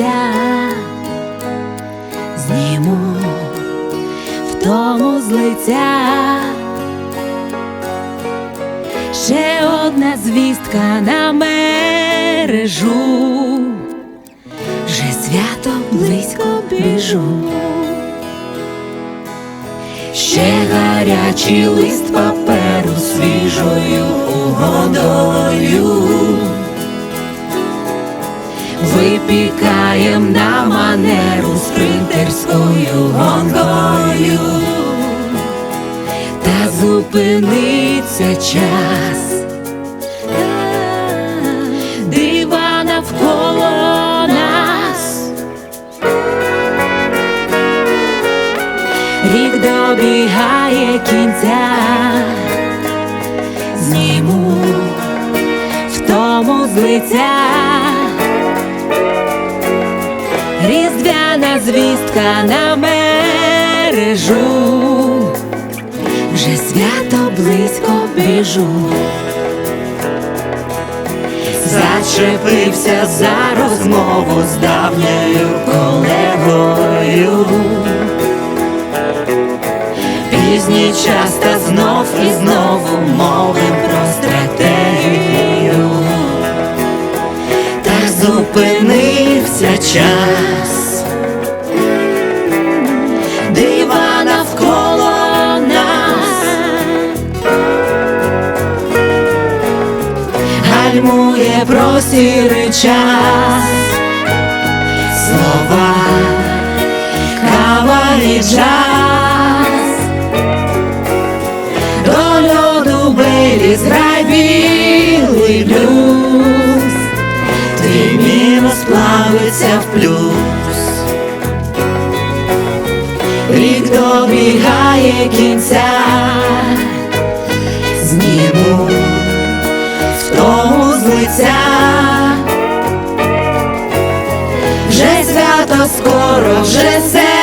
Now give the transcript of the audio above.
лиця, зніму втому з лиця. Ще одна звістка на мережу, вже свято близько біжу. Ще гарячий лист паперу свіжою угодою. Випікаєм на манеру спринтерською гонкою, та зупиниться час, дива навколо нас. Рік добігає кінця, зніму втому з лиця. Різдвяна звістка на мережу, вже свято близько біжу. Зачепився за розмову з давньою колегою. Пізній час та знов і знову мовим про стратегію. Та зупинився час, гальмує просірий час, слова, кава і джаз, до льоду белі зграй білий блюз, твій мінус плавиться в плюс. Рік добігає кінця, втому. Вже свято скоро, вже серед